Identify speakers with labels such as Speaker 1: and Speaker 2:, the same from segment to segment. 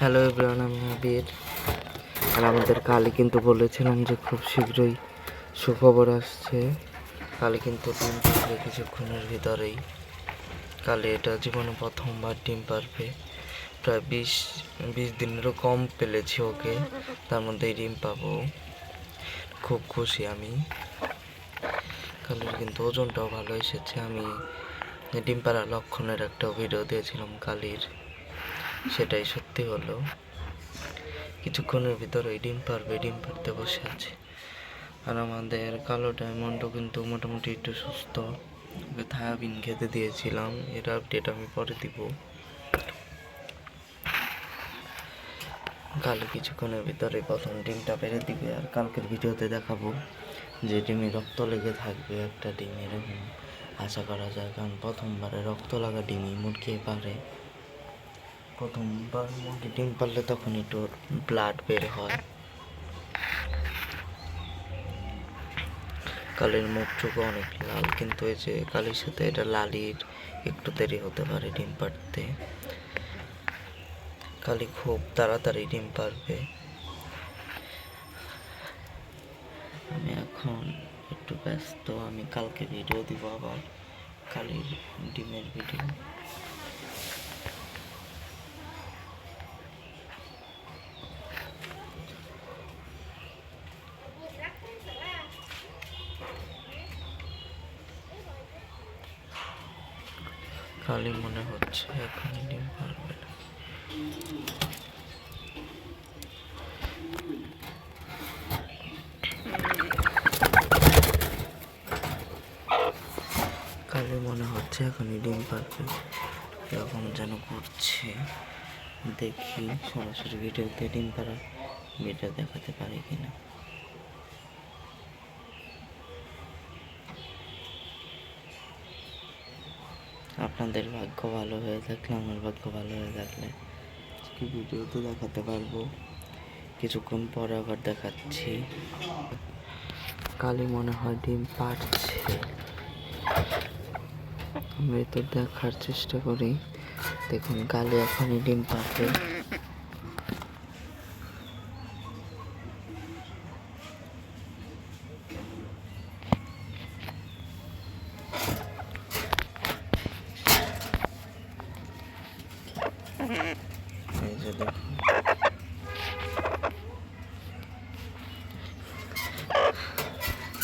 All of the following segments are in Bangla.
Speaker 1: হ্যালো এভরিওয়ান আমি আবির আর আমাদের কালি কিন্তু বলেছিলাম যে খুব শীঘ্রই সুখবর আসছে। কালি কিন্তু ডিম পারবে কিছুক্ষণের ভিতরেই। কালি এটা জীবনে প্রথমবার ডিম পারবে। প্রায় বিশ বিশ দিনেরও কম পেলেছি ওকে। তার মধ্যেই ডিম পাবো। খুব খুশি আমি। কালির কিন্তু ওজনটাও ভালো এসেছে। আমি ডিম পাড়ার লক্ষণের একটা ভিডিও দিয়েছিলাম কালির। সেটাই সত্যি হলো কিছুক্ষণের ভিতরে ডিম পারবে ডিম পারতে বসে আছে। আর আমাদের কালো ডায়মন্ডও কিন্তু মোটামুটি একটু সুস্থ। ওকে থায়াবিন খেতে দিয়েছিলাম। এর আপডেট আমি পরে দিব। কাল কিছুক্ষণের ভিতরে প্রথম ডিমটা পেরে দিবে। আর কালকের ভিডিওতে দেখাবো যে ডিমে রক্ত লেগে থাকবে একটা ডিম এরকম আশা করা যায় কারণ প্রথমবারে রক্ত লাগা ডিমই মুরগি পারে। প্রথমবার মুরগি ডিম পারলে তখন একটু ব্লাড বের হয়। কালির মুখ চোখও অনেক লাল, কিন্তু এই যে কালির সাথে এটা লালির একটু দেরি হতে পারে ডিম পারতে কালি খুব তাড়াতাড়ি ডিম পারবে আমি এখন একটু ব্যস্ত, আমি কালকে ভিডিও দিব আবার কালির ডিমের ভিডিও কালি মনে হচ্ছে এখন ডিম পারবে না। কালি মনে হচ্ছে এখনই ডিম পারবে। এরকম যেন করছে। দেখি সরাসরি ভিডিওতে ডিম পাড়া, ভিডিও দেখাতে পারি কিনা। আপনাদের ভাগ্য ভালো হয়ে থাকলে, আমার ভাগ্য ভালো হয়ে থাকলে আজকে ভিডিওতে দেখাতে পারব। কিছুক্ষণ পরে আবার দেখাচ্ছি। কালি মনে হয় ডিম পারছে আমি তো দেখার চেষ্টা করি। দেখুন কালি এখনই ডিম পারবে এই যে দেখুন।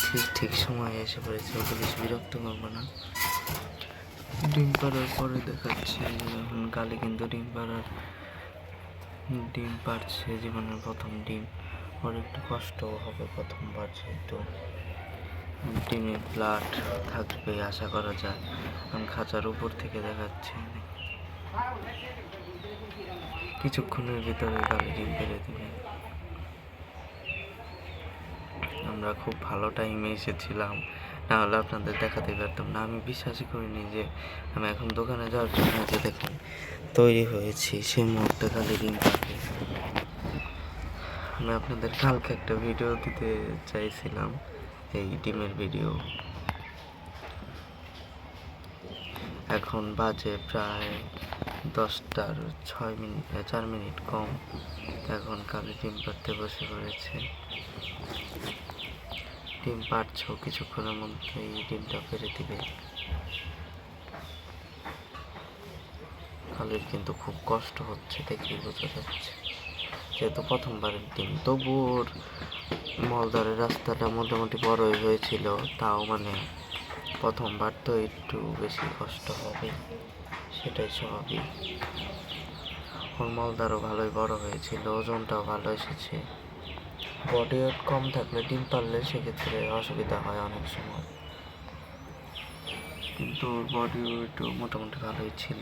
Speaker 1: ঠিক ঠিক সময় এসে পড়েছে, ওকে বেশি বিরক্ত করব না। ডিম পাড়ার পরে দেখাচ্ছে এখন কালে কিন্তু ডিম পাড়ার, ডিম পারছে জীবনের প্রথম ডিম। ওর একটু কষ্টও হবে প্রথম প্রথমবার যেহেতু। ডিমে ব্লাড থাকবে, আশা করা যায়। আমি খাঁচার উপর থেকে দেখাচ্ছি। কিছুক্ষণের ভিতরে কালে ডিম পেরে দিবে। আমরা খুব ভালো টাইমে এসেছিলাম। না হলে আপনাদের দেখাতে পারতাম না। আমি বিশ্বাসই করিনি যে আমি এখন দোকানে যাওয়ার জন্য যে দেখুন তৈরি হয়েছি, সেই মুহূর্তে খালি ডিম পাবে আমি আপনাদের কালকে একটা ভিডিও দিতে চাইছিলাম, এই ডিমের ভিডিও এখন বাজে প্রায় দশটার ছয় মিনিট চার মিনিট কম। এখন কালি ডিম পাড়তে বসে পড়েছে। ডিম পারছ কিছুক্ষণের মধ্যেই ডিমটা পেরে দিবে। কালির কিন্তু খুব কষ্ট হচ্ছে দেখেই বোঝা যাচ্ছে। যেহেতু প্রথমবারের ডিম তবু ওর মলদারের রাস্তাটা মোটামুটি বড়ই হয়েছিল, তাও মানে প্রথমবার তো একটু বেশি কষ্ট হবে, সেটাই স্বাভাবিক। ওর মালদারও ভালোই বড় হয়েছিল, ওজনটাও ভালো এসেছে। বডি ওয়েট কম থাকলে ডিম পারলে সেক্ষেত্রে অসুবিধা হয় অনেক সময়। কিন্তু বডি ওয়েটও মোটামুটি ভালোই ছিল।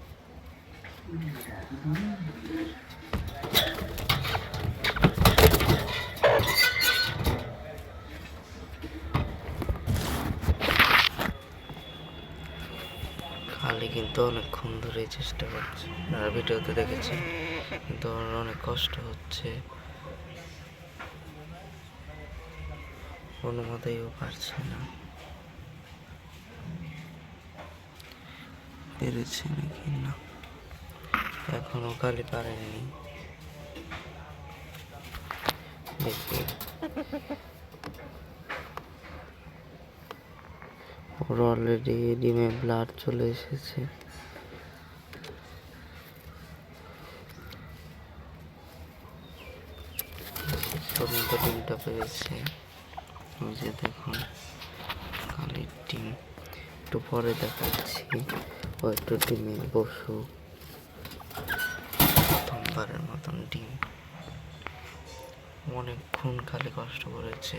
Speaker 1: খালি কিন্তু অনেকক্ষণ ধরেই চেষ্টা করছে। আর ভিডিওতে দেখেছি, কিন্তু অনেক কষ্ট হচ্ছে। কোনো মতেই ও পারছে না। পেরেছে নাকি না? এখনও খালি পারেনি। দেখি। ওর অলরেডি ডিমে ব্লাড চলে এসেছে। দেখুন একটু পরে দেখাচ্ছি। ও একটু ডিমে বসুক। প্রথমবারের মতন ডিম। অনেকক্ষণ খালি কষ্ট করেছে।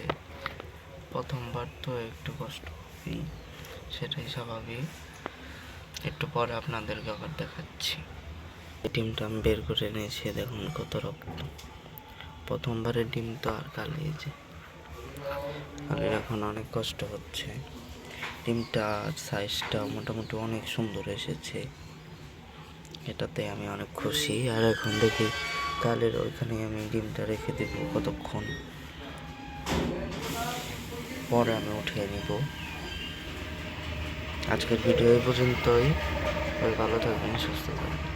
Speaker 1: প্রথমবার তো একটু কষ্ট হবেই সেটাই স্বাভাবিক। একটু পরে আপনাদেরকে আবার দেখাচ্ছি। ডিমটা আমি বের করে নিয়েছি দেখুন কত রক্ত। প্রথমবারের ডিম তো আর কালিয়েছে কালির এখন অনেক কষ্ট হচ্ছে। ডিমটার সাইজটা মোটামুটি অনেক সুন্দর এসেছে। এটাতে আমি অনেক খুশি। আর এখন দেখি কালের ওইখানে আমি ডিমটা রেখে দেবো কতক্ষণ। পরে আমি উঠিয়ে নিব। আজকের ভিডিও এই পর্যন্তই। ভালো থাকবেন, সুস্থ থাকবেন।